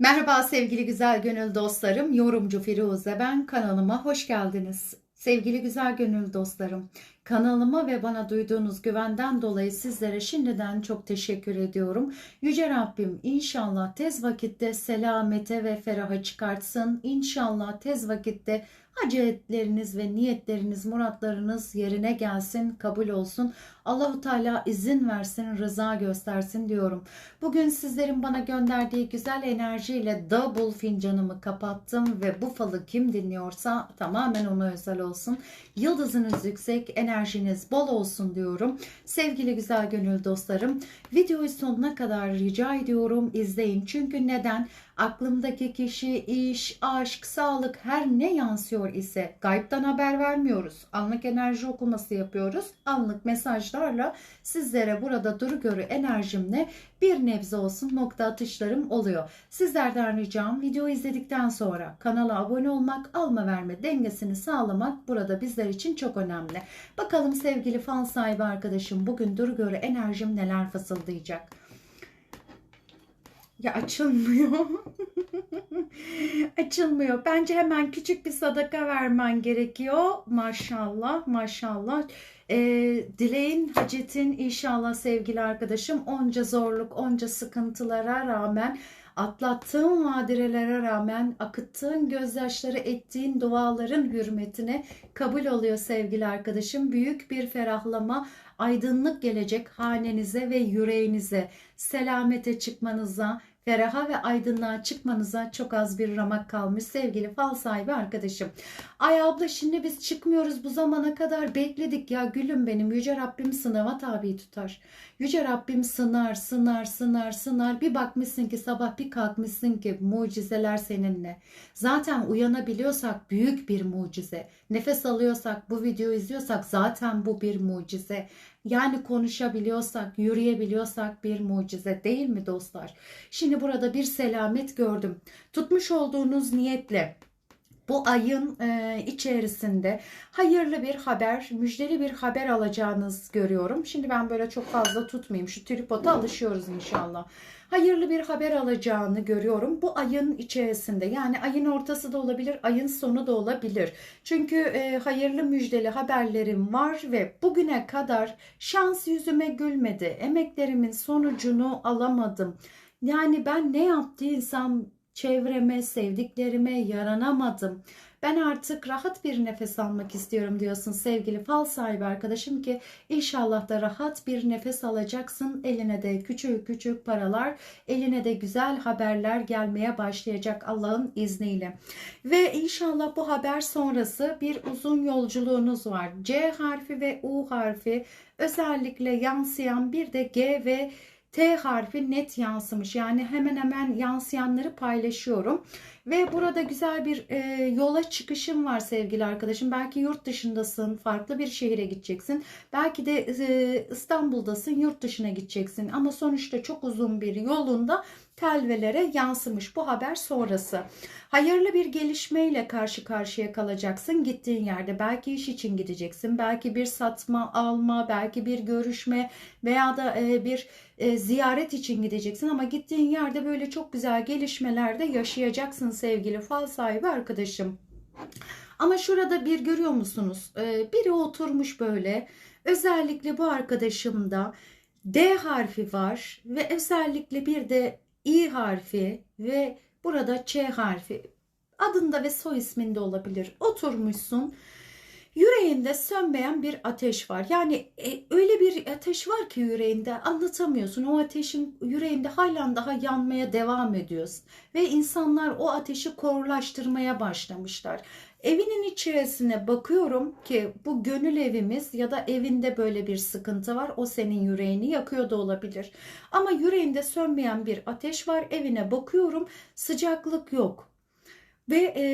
Merhaba sevgili güzel gönül dostlarım. Yorumcu Firuze ben. Kanalıma hoş geldiniz. Sevgili güzel gönül dostlarım, kanalıma ve bana duyduğunuz güvenden dolayı sizlere şimdiden çok teşekkür ediyorum. Yüce Rabbim inşallah tez vakitte selamete ve feraha çıkartsın. İnşallah tez vakitte hacetleriniz ve niyetleriniz, muratlarınız yerine gelsin, kabul olsun. Allahu Teala izin versin, rıza göstersin diyorum. Bugün sizlerin bana gönderdiği güzel enerjiyle double fincanımı kapattım ve bu falı kim dinliyorsa tamamen ona özel olsun. Yıldızınız yüksek, enerjiniz bol olsun diyorum. Sevgili güzel gönül dostlarım, videoyu sonuna kadar rica ediyorum izleyin. Çünkü neden? Aklımdaki kişi, iş, aşk, sağlık her ne yansıyor ise gaybtan haber vermiyoruz. Anlık enerji okuması yapıyoruz. Anlık mesajlarla sizlere burada duru görü enerjimle bir nebze olsun nokta atışlarım oluyor. Sizlerden ricam video izledikten sonra kanala abone olmak, alma verme dengesini sağlamak burada bizler için çok önemli. Bakalım sevgili fan sahibi arkadaşım bugün duru görü enerjim neler fısıldayacak. Ya açılmıyor. açılmıyor. Bence hemen küçük bir sadaka vermen gerekiyor. Maşallah, maşallah. Ee, dileğin, hacetin inşallah sevgili arkadaşım onca zorluk, onca sıkıntılara rağmen atlattığın vadirelere rağmen akıttığın gözyaşları ettiğin duaların hürmetine kabul oluyor sevgili arkadaşım. Büyük bir ferahlama, aydınlık gelecek hanenize ve yüreğinize, selamete çıkmanıza, feraha ve aydınlığa çıkmanıza çok az bir ramak kalmış sevgili fal sahibi arkadaşım. Ay abla şimdi biz çıkmıyoruz bu zamana kadar bekledik ya gülüm benim Yüce Rabbim sınava tabi tutar. Yüce Rabbim sınar sınar sınar sınar bir bakmışsın ki sabah bir kalkmışsın ki mucizeler seninle. Zaten uyanabiliyorsak büyük bir mucize. Nefes alıyorsak bu videoyu izliyorsak zaten bu bir mucize. Yani konuşabiliyorsak, yürüyebiliyorsak bir mucize değil mi dostlar? Şimdi burada bir selamet gördüm. Tutmuş olduğunuz niyetle bu ayın e, içerisinde hayırlı bir haber, müjdeli bir haber alacağınız görüyorum. Şimdi ben böyle çok fazla tutmayayım. Şu tripoda alışıyoruz inşallah. Hayırlı bir haber alacağını görüyorum. Bu ayın içerisinde yani ayın ortası da olabilir, ayın sonu da olabilir. Çünkü e, hayırlı müjdeli haberlerim var ve bugüne kadar şans yüzüme gülmedi. Emeklerimin sonucunu alamadım. Yani ben ne yaptıysam çevreme, sevdiklerime yaranamadım. Ben artık rahat bir nefes almak istiyorum diyorsun sevgili fal sahibi arkadaşım ki inşallah da rahat bir nefes alacaksın. Eline de küçük küçük paralar, eline de güzel haberler gelmeye başlayacak Allah'ın izniyle. Ve inşallah bu haber sonrası bir uzun yolculuğunuz var. C harfi ve U harfi özellikle yansıyan bir de G ve T harfi net yansımış. Yani hemen hemen yansıyanları paylaşıyorum. Ve burada güzel bir e, yola çıkışım var sevgili arkadaşım. Belki yurt dışındasın, farklı bir şehire gideceksin. Belki de e, İstanbul'dasın, yurt dışına gideceksin. Ama sonuçta çok uzun bir yolunda telvelere yansımış bu haber sonrası. Hayırlı bir gelişmeyle karşı karşıya kalacaksın gittiğin yerde. Belki iş için gideceksin, belki bir satma, alma, belki bir görüşme veya da e, bir e, ziyaret için gideceksin. Ama gittiğin yerde böyle çok güzel gelişmelerde yaşayacaksın sevgili fal sahibi arkadaşım. Ama şurada bir görüyor musunuz? E, biri oturmuş böyle. Özellikle bu arkadaşımda D harfi var ve özellikle bir de İ harfi ve burada Ç harfi adında ve soy isminde olabilir. Oturmuşsun. Yüreğinde sönmeyen bir ateş var. Yani e, öyle bir ateş var ki yüreğinde anlatamıyorsun. O ateşin yüreğinde halen daha yanmaya devam ediyorsun. Ve insanlar o ateşi korlaştırmaya başlamışlar. Evinin içerisine bakıyorum ki bu gönül evimiz ya da evinde böyle bir sıkıntı var. O senin yüreğini yakıyor da olabilir. Ama yüreğinde sönmeyen bir ateş var. Evine bakıyorum sıcaklık yok. Ve e,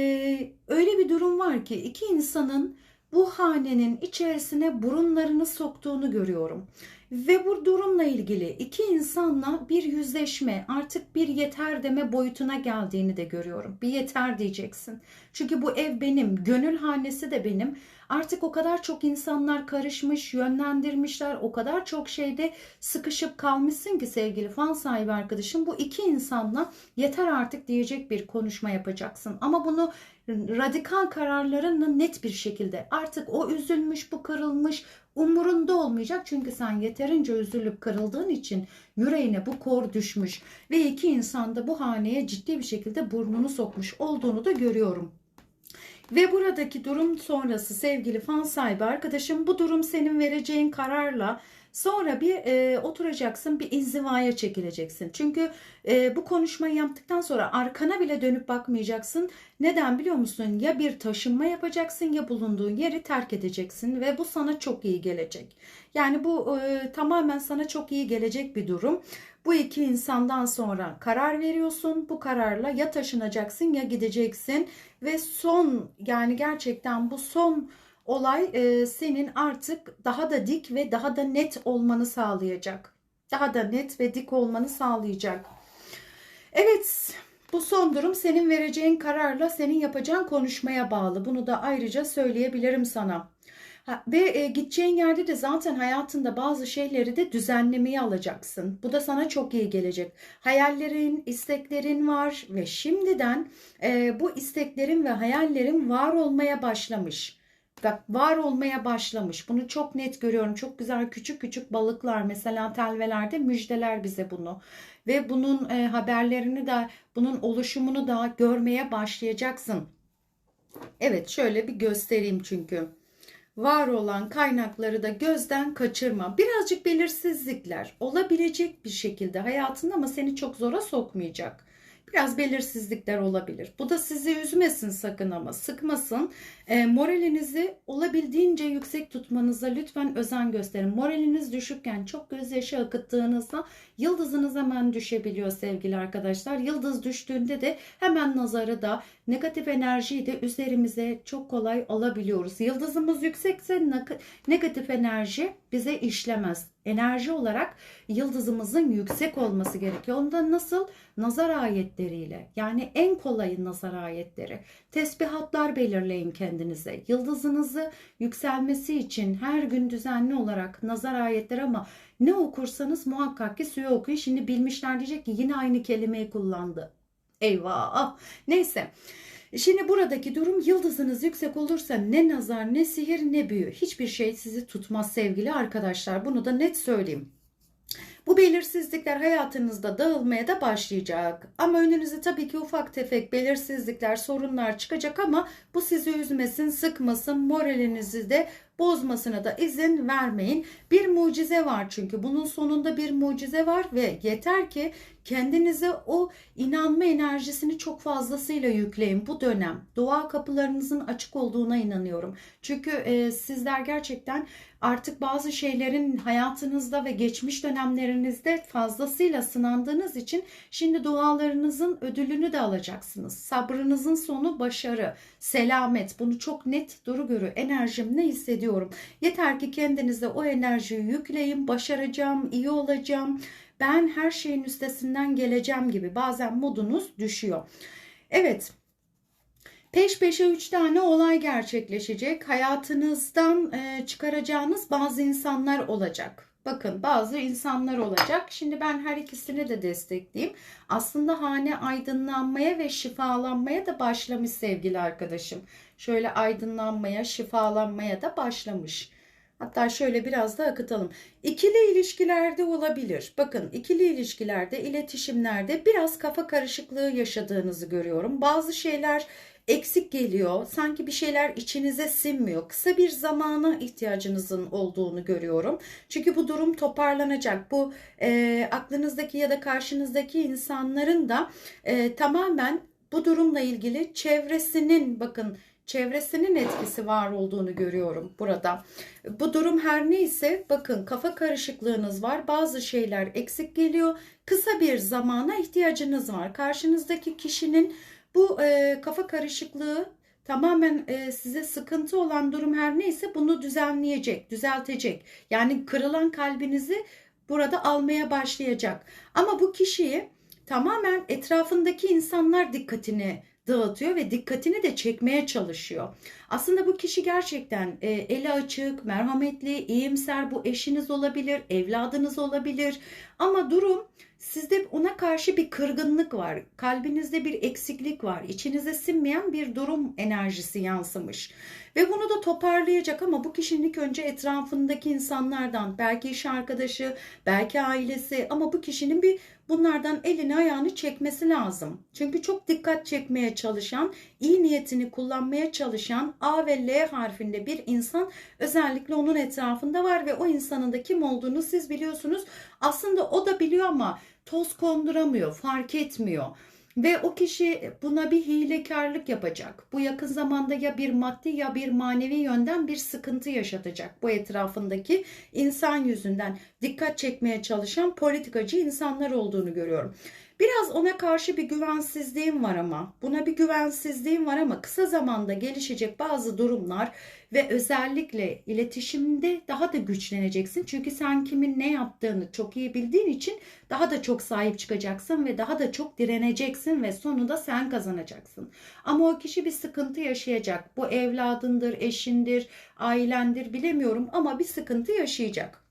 öyle bir durum var ki iki insanın bu hanenin içerisine burunlarını soktuğunu görüyorum. Ve bu durumla ilgili iki insanla bir yüzleşme, artık bir yeter deme boyutuna geldiğini de görüyorum. Bir yeter diyeceksin. Çünkü bu ev benim, gönül hanesi de benim. Artık o kadar çok insanlar karışmış, yönlendirmişler, o kadar çok şeyde sıkışıp kalmışsın ki sevgili fan sahibi arkadaşım. Bu iki insanla yeter artık diyecek bir konuşma yapacaksın. Ama bunu radikal kararlarınla net bir şekilde artık o üzülmüş, bu kırılmış, umurunda olmayacak. Çünkü sen yeterince üzülüp kırıldığın için yüreğine bu kor düşmüş ve iki insan da bu haneye ciddi bir şekilde burnunu sokmuş olduğunu da görüyorum. Ve buradaki durum sonrası sevgili fan sahibi arkadaşım bu durum senin vereceğin kararla sonra bir e, oturacaksın bir inzivaya çekileceksin. Çünkü e, bu konuşmayı yaptıktan sonra arkana bile dönüp bakmayacaksın. Neden biliyor musun? Ya bir taşınma yapacaksın ya bulunduğun yeri terk edeceksin ve bu sana çok iyi gelecek. Yani bu e, tamamen sana çok iyi gelecek bir durum. Bu iki insandan sonra karar veriyorsun. Bu kararla ya taşınacaksın ya gideceksin ve son yani gerçekten bu son olay e, senin artık daha da dik ve daha da net olmanı sağlayacak. Daha da net ve dik olmanı sağlayacak. Evet, bu son durum senin vereceğin kararla senin yapacağın konuşmaya bağlı. Bunu da ayrıca söyleyebilirim sana. Ha, ve e, gideceğin yerde de zaten hayatında bazı şeyleri de düzenlemeye alacaksın. Bu da sana çok iyi gelecek. Hayallerin, isteklerin var ve şimdiden e, bu isteklerin ve hayallerin var olmaya başlamış. Bak var olmaya başlamış. Bunu çok net görüyorum. Çok güzel küçük küçük balıklar mesela telvelerde müjdeler bize bunu. Ve bunun e, haberlerini de bunun oluşumunu da görmeye başlayacaksın. Evet şöyle bir göstereyim çünkü var olan kaynakları da gözden kaçırma. Birazcık belirsizlikler olabilecek bir şekilde hayatında ama seni çok zora sokmayacak. Biraz belirsizlikler olabilir. Bu da sizi üzmesin sakın ama sıkmasın. E, moralinizi olabildiğince yüksek tutmanıza lütfen özen gösterin. Moraliniz düşükken çok gözyaşı akıttığınızda yıldızınız hemen düşebiliyor sevgili arkadaşlar. Yıldız düştüğünde de hemen nazarı da negatif enerjiyi de üzerimize çok kolay alabiliyoruz. Yıldızımız yüksekse negatif enerji bize işlemez. Enerji olarak yıldızımızın yüksek olması gerekiyor. Onda nasıl? Nazar ayetleriyle. Yani en kolayı nazar ayetleri. Tesbihatlar belirleyin kendinize. Yıldızınızı yükselmesi için her gün düzenli olarak nazar ayetleri ama ne okursanız muhakkak ki suyu okuyun. Şimdi bilmişler diyecek ki yine aynı kelimeyi kullandı. Eyvah. Neyse. Şimdi buradaki durum yıldızınız yüksek olursa ne nazar ne sihir ne büyü hiçbir şey sizi tutmaz sevgili arkadaşlar. Bunu da net söyleyeyim. Bu belirsizlikler hayatınızda dağılmaya da başlayacak. Ama önünüze tabii ki ufak tefek belirsizlikler, sorunlar çıkacak ama bu sizi üzmesin, sıkmasın, moralinizi de bozmasına da izin vermeyin. Bir mucize var çünkü bunun sonunda bir mucize var ve yeter ki kendinize o inanma enerjisini çok fazlasıyla yükleyin bu dönem. Dua kapılarınızın açık olduğuna inanıyorum. Çünkü e, sizler gerçekten artık bazı şeylerin hayatınızda ve geçmiş dönemlerinizde fazlasıyla sınandığınız için şimdi dualarınızın ödülünü de alacaksınız. Sabrınızın sonu başarı, selamet. Bunu çok net duru görü enerjimle hissediyorum. Yeter ki kendinize o enerjiyi yükleyin. Başaracağım, iyi olacağım. Ben her şeyin üstesinden geleceğim gibi bazen modunuz düşüyor. Evet. Peş peşe 3 tane olay gerçekleşecek. Hayatınızdan e, çıkaracağınız bazı insanlar olacak. Bakın bazı insanlar olacak. Şimdi ben her ikisini de destekleyeyim. Aslında hane aydınlanmaya ve şifalanmaya da başlamış sevgili arkadaşım. Şöyle aydınlanmaya, şifalanmaya da başlamış. Hatta şöyle biraz da akıtalım. İkili ilişkilerde olabilir. Bakın ikili ilişkilerde, iletişimlerde biraz kafa karışıklığı yaşadığınızı görüyorum. Bazı şeyler eksik geliyor. Sanki bir şeyler içinize sinmiyor. Kısa bir zamana ihtiyacınızın olduğunu görüyorum. Çünkü bu durum toparlanacak. Bu e, aklınızdaki ya da karşınızdaki insanların da e, tamamen bu durumla ilgili çevresinin bakın çevresinin etkisi var olduğunu görüyorum burada. Bu durum her neyse bakın kafa karışıklığınız var. Bazı şeyler eksik geliyor. Kısa bir zamana ihtiyacınız var. Karşınızdaki kişinin bu e, kafa karışıklığı tamamen e, size sıkıntı olan durum her neyse bunu düzenleyecek, düzeltecek. Yani kırılan kalbinizi burada almaya başlayacak. Ama bu kişiyi tamamen etrafındaki insanlar dikkatini dağıtıyor ve dikkatini de çekmeye çalışıyor. Aslında bu kişi gerçekten e, eli açık, merhametli, iyimser bu eşiniz olabilir, evladınız olabilir. Ama durum sizde ona karşı bir kırgınlık var. Kalbinizde bir eksiklik var. İçinize sinmeyen bir durum enerjisi yansımış. Ve bunu da toparlayacak ama bu kişinin ilk önce etrafındaki insanlardan, belki iş arkadaşı, belki ailesi ama bu kişinin bir bunlardan elini ayağını çekmesi lazım. Çünkü çok dikkat çekmeye çalışan, iyi niyetini kullanmaya çalışan A ve L harfinde bir insan özellikle onun etrafında var ve o insanın da kim olduğunu siz biliyorsunuz. Aslında o da biliyor ama toz konduramıyor, fark etmiyor. Ve o kişi buna bir hilekarlık yapacak. Bu yakın zamanda ya bir maddi ya bir manevi yönden bir sıkıntı yaşatacak. Bu etrafındaki insan yüzünden dikkat çekmeye çalışan politikacı insanlar olduğunu görüyorum. Biraz ona karşı bir güvensizliğim var ama buna bir güvensizliğim var ama kısa zamanda gelişecek bazı durumlar ve özellikle iletişimde daha da güçleneceksin. Çünkü sen kimin ne yaptığını çok iyi bildiğin için daha da çok sahip çıkacaksın ve daha da çok direneceksin ve sonunda sen kazanacaksın. Ama o kişi bir sıkıntı yaşayacak. Bu evladındır, eşindir, ailendir bilemiyorum ama bir sıkıntı yaşayacak.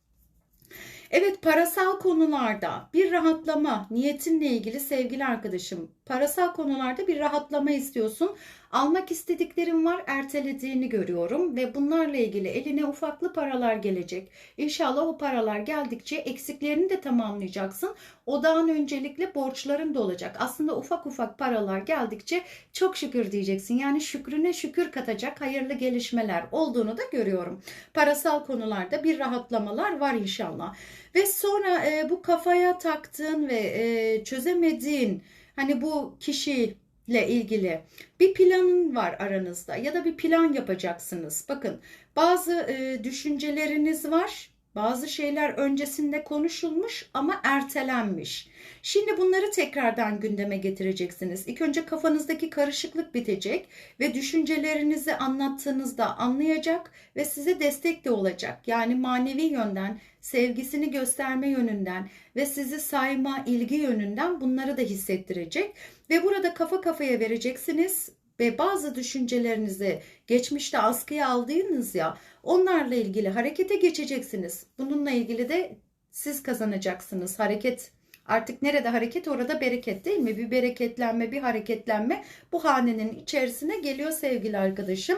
Evet parasal konularda bir rahatlama niyetinle ilgili sevgili arkadaşım parasal konularda bir rahatlama istiyorsun. Almak istediklerim var ertelediğini görüyorum ve bunlarla ilgili eline ufaklı paralar gelecek. İnşallah o paralar geldikçe eksiklerini de tamamlayacaksın. Odağın öncelikle borçların da olacak. Aslında ufak ufak paralar geldikçe çok şükür diyeceksin. Yani şükrüne şükür katacak hayırlı gelişmeler olduğunu da görüyorum. Parasal konularda bir rahatlamalar var inşallah. Ve sonra e, bu kafaya taktığın ve e, çözemediğin hani bu kişiyle ilgili bir planın var aranızda ya da bir plan yapacaksınız. Bakın bazı e, düşünceleriniz var. Bazı şeyler öncesinde konuşulmuş ama ertelenmiş. Şimdi bunları tekrardan gündeme getireceksiniz. İlk önce kafanızdaki karışıklık bitecek ve düşüncelerinizi anlattığınızda anlayacak ve size destek de olacak. Yani manevi yönden, sevgisini gösterme yönünden ve sizi sayma, ilgi yönünden bunları da hissettirecek. Ve burada kafa kafaya vereceksiniz ve bazı düşüncelerinizi geçmişte askıya aldığınız ya onlarla ilgili harekete geçeceksiniz. Bununla ilgili de siz kazanacaksınız. Hareket Artık nerede hareket orada bereket değil mi? Bir bereketlenme, bir hareketlenme bu hanenin içerisine geliyor sevgili arkadaşım.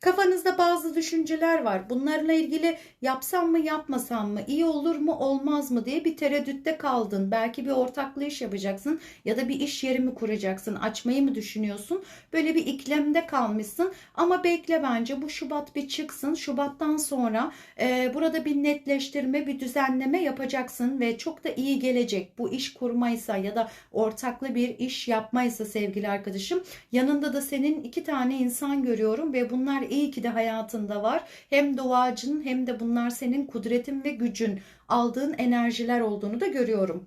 Kafanızda bazı düşünceler var. Bunlarla ilgili yapsam mı yapmasam mı, iyi olur mu olmaz mı diye bir tereddütte kaldın. Belki bir ortaklı iş yapacaksın ya da bir iş yeri mi kuracaksın, açmayı mı düşünüyorsun? Böyle bir iklemde kalmışsın ama bekle bence bu Şubat bir çıksın. Şubattan sonra e, burada bir netleştirme, bir düzenleme yapacaksın ve çok da iyi gelecek. Bu iş kurmaysa ya da ortaklı bir iş yapmaysa sevgili arkadaşım yanında da senin iki tane insan görüyorum ve bunlar iyi ki de hayatında var. Hem doğacın hem de bunlar senin kudretin ve gücün aldığın enerjiler olduğunu da görüyorum.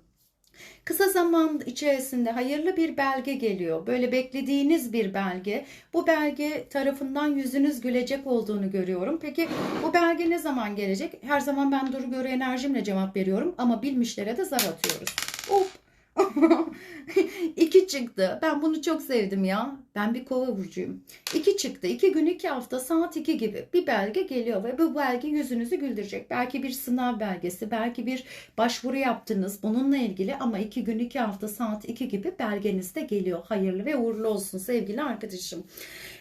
Kısa zaman içerisinde hayırlı bir belge geliyor. Böyle beklediğiniz bir belge. Bu belge tarafından yüzünüz gülecek olduğunu görüyorum. Peki bu belge ne zaman gelecek? Her zaman ben duru göre enerjimle cevap veriyorum ama bilmişlere de zar atıyoruz. Hop İki çıktı. Ben bunu çok sevdim ya. Ben bir kova burcuyum. İki çıktı. İki gün iki hafta saat iki gibi bir belge geliyor ve bu belge yüzünüzü güldürecek. Belki bir sınav belgesi, belki bir başvuru yaptınız bununla ilgili ama iki gün iki hafta saat iki gibi belgeniz de geliyor. Hayırlı ve uğurlu olsun sevgili arkadaşım.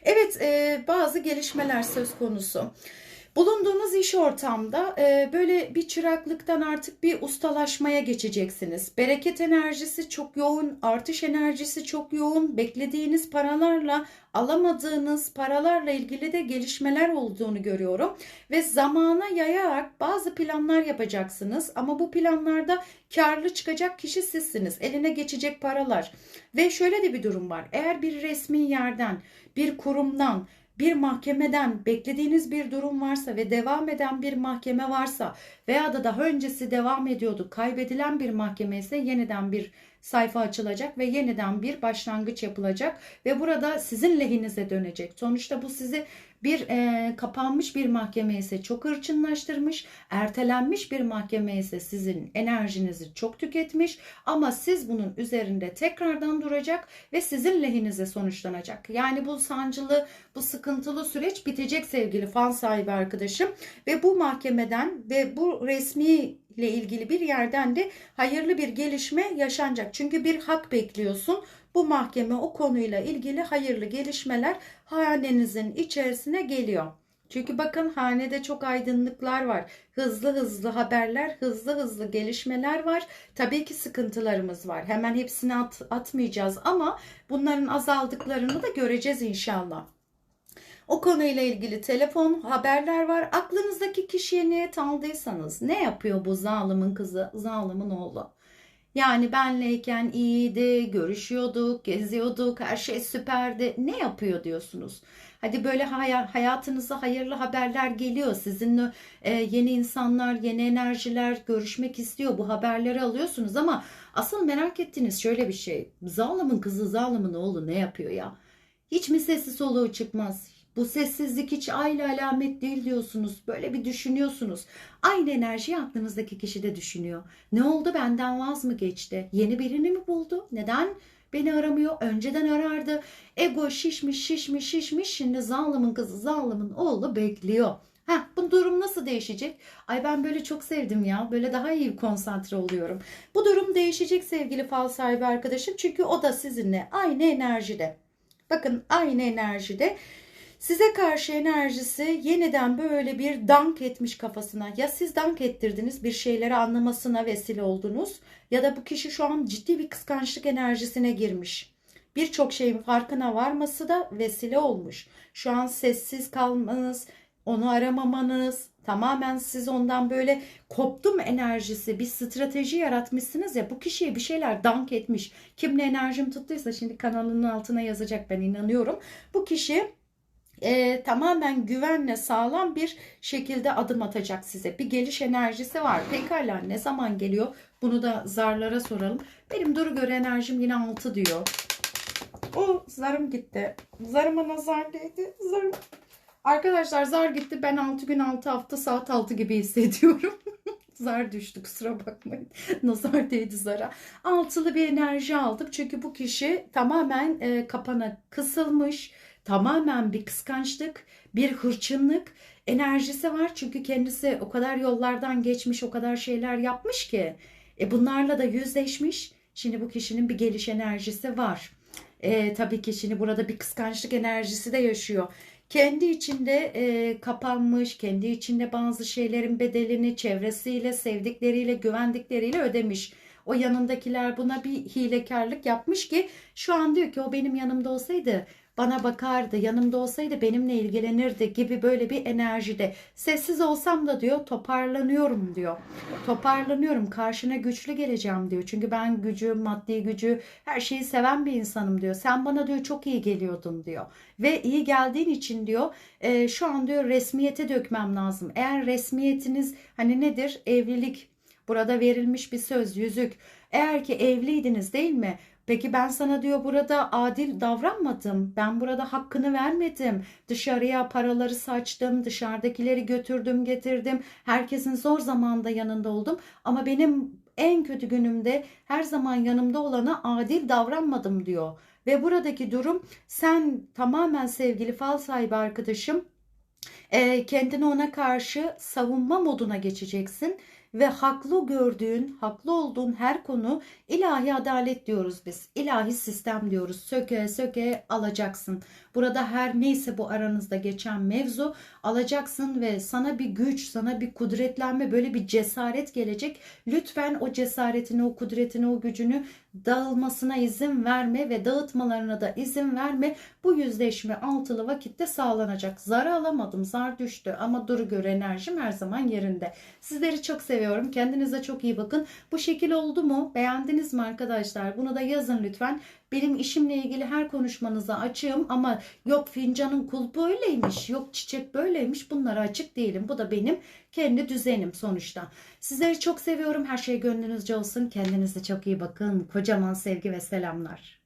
Evet e, bazı gelişmeler söz konusu. Bulunduğunuz iş ortamda e, böyle bir çıraklıktan artık bir ustalaşmaya geçeceksiniz. Bereket enerjisi çok yoğun, artış enerjisi çok yoğun. Beklediğiniz paralarla alamadığınız paralarla ilgili de gelişmeler olduğunu görüyorum. Ve zamana yayarak bazı planlar yapacaksınız. Ama bu planlarda karlı çıkacak kişi sizsiniz. Eline geçecek paralar. Ve şöyle de bir durum var. Eğer bir resmi yerden, bir kurumdan bir mahkemeden beklediğiniz bir durum varsa ve devam eden bir mahkeme varsa veya da daha öncesi devam ediyordu kaybedilen bir mahkeme ise yeniden bir sayfa açılacak ve yeniden bir başlangıç yapılacak ve burada sizin lehinize dönecek. Sonuçta bu sizi bir e, kapanmış bir mahkeme ise çok hırçınlaştırmış, ertelenmiş bir mahkeme ise sizin enerjinizi çok tüketmiş ama siz bunun üzerinde tekrardan duracak ve sizin lehinize sonuçlanacak. Yani bu sancılı, bu sıkıntılı süreç bitecek sevgili fan sahibi arkadaşım ve bu mahkemeden ve bu resmi ile ilgili bir yerden de hayırlı bir gelişme yaşanacak. Çünkü bir hak bekliyorsun. Bu mahkeme o konuyla ilgili hayırlı gelişmeler hanenizin içerisine geliyor. Çünkü bakın hanede çok aydınlıklar var. Hızlı hızlı haberler, hızlı hızlı gelişmeler var. Tabii ki sıkıntılarımız var. Hemen hepsini at, atmayacağız ama bunların azaldıklarını da göreceğiz inşallah. O konuyla ilgili telefon haberler var. Aklınızdaki kişiye niyet aldıysanız ne yapıyor bu zalimin kızı, zalimin oğlu? Yani benleyken iyiydi, görüşüyorduk, geziyorduk, her şey süperdi. Ne yapıyor diyorsunuz? Hadi böyle hay- hayatınıza hayırlı haberler geliyor. Sizinle yeni insanlar, yeni enerjiler görüşmek istiyor. Bu haberleri alıyorsunuz ama asıl merak ettiğiniz şöyle bir şey. Zalimin kızı, zalimin oğlu ne yapıyor ya? Hiç mi sesi soluğu çıkmaz? Bu sessizlik hiç aile alamet değil diyorsunuz. Böyle bir düşünüyorsunuz. Aynı enerjiyi aklınızdaki kişi de düşünüyor. Ne oldu benden vaz mı geçti? Yeni birini mi buldu? Neden beni aramıyor? Önceden arardı. Ego şişmiş şişmiş şişmiş. Şimdi zalimin kızı zalimin oğlu bekliyor. Heh, bu durum nasıl değişecek? Ay ben böyle çok sevdim ya. Böyle daha iyi konsantre oluyorum. Bu durum değişecek sevgili fal sahibi arkadaşım. Çünkü o da sizinle aynı enerjide. Bakın aynı enerjide size karşı enerjisi yeniden böyle bir dank etmiş kafasına. Ya siz dank ettirdiniz bir şeyleri anlamasına vesile oldunuz ya da bu kişi şu an ciddi bir kıskançlık enerjisine girmiş. Birçok şeyin farkına varması da vesile olmuş. Şu an sessiz kalmanız, onu aramamanız, tamamen siz ondan böyle koptum enerjisi bir strateji yaratmışsınız ya bu kişiye bir şeyler dank etmiş. Kimle enerjim tuttuysa şimdi kanalının altına yazacak ben inanıyorum. Bu kişi e, tamamen güvenle sağlam bir şekilde adım atacak size. Bir geliş enerjisi var. Pekala ne zaman geliyor? Bunu da zarlara soralım. Benim duru göre enerjim yine 6 diyor. O zarım gitti. Zarıma nazar değdi. Zarım. Arkadaşlar zar gitti. Ben 6 gün 6 hafta saat 6 gibi hissediyorum. zar düştü kusura bakmayın. Nazar değdi zara. Altılı bir enerji aldım. Çünkü bu kişi tamamen e, kapana kısılmış tamamen bir kıskançlık, bir hırçınlık enerjisi var. Çünkü kendisi o kadar yollardan geçmiş, o kadar şeyler yapmış ki. E bunlarla da yüzleşmiş. Şimdi bu kişinin bir geliş enerjisi var. E, tabii ki şimdi burada bir kıskançlık enerjisi de yaşıyor. Kendi içinde e, kapanmış, kendi içinde bazı şeylerin bedelini çevresiyle, sevdikleriyle, güvendikleriyle ödemiş. O yanındakiler buna bir hilekarlık yapmış ki şu an diyor ki o benim yanımda olsaydı bana bakardı, yanımda olsaydı benimle ilgilenirdi gibi böyle bir enerjide. Sessiz olsam da diyor toparlanıyorum diyor. Toparlanıyorum, karşına güçlü geleceğim diyor. Çünkü ben gücü, maddi gücü, her şeyi seven bir insanım diyor. Sen bana diyor çok iyi geliyordun diyor. Ve iyi geldiğin için diyor e, şu an diyor resmiyete dökmem lazım. Eğer resmiyetiniz hani nedir? Evlilik, burada verilmiş bir söz, yüzük. Eğer ki evliydiniz değil mi? Peki ben sana diyor burada adil davranmadım. Ben burada hakkını vermedim. Dışarıya paraları saçtım, dışarıdakileri götürdüm, getirdim. Herkesin zor zamanda yanında oldum. Ama benim en kötü günümde her zaman yanımda olana adil davranmadım diyor. Ve buradaki durum sen tamamen sevgili fal sahibi arkadaşım kendini ona karşı savunma moduna geçeceksin ve haklı gördüğün, haklı olduğun her konu ilahi adalet diyoruz biz. İlahi sistem diyoruz. Söke söke alacaksın. Burada her neyse bu aranızda geçen mevzu alacaksın ve sana bir güç, sana bir kudretlenme, böyle bir cesaret gelecek. Lütfen o cesaretini, o kudretini, o gücünü dağılmasına izin verme ve dağıtmalarına da izin verme. Bu yüzleşme altılı vakitte sağlanacak. Zar alamadım, zar düştü ama duru gör enerjim her zaman yerinde. Sizleri çok seviyorum. Kendinize çok iyi bakın. Bu şekil oldu mu? Beğendiniz mi arkadaşlar? Bunu da yazın lütfen. Benim işimle ilgili her konuşmanıza açığım ama yok fincanın kulpu öyleymiş, yok çiçek böyleymiş. Bunlara açık değilim. Bu da benim kendi düzenim sonuçta. Sizleri çok seviyorum. Her şey gönlünüzce olsun. Kendinize çok iyi bakın. Kocaman sevgi ve selamlar.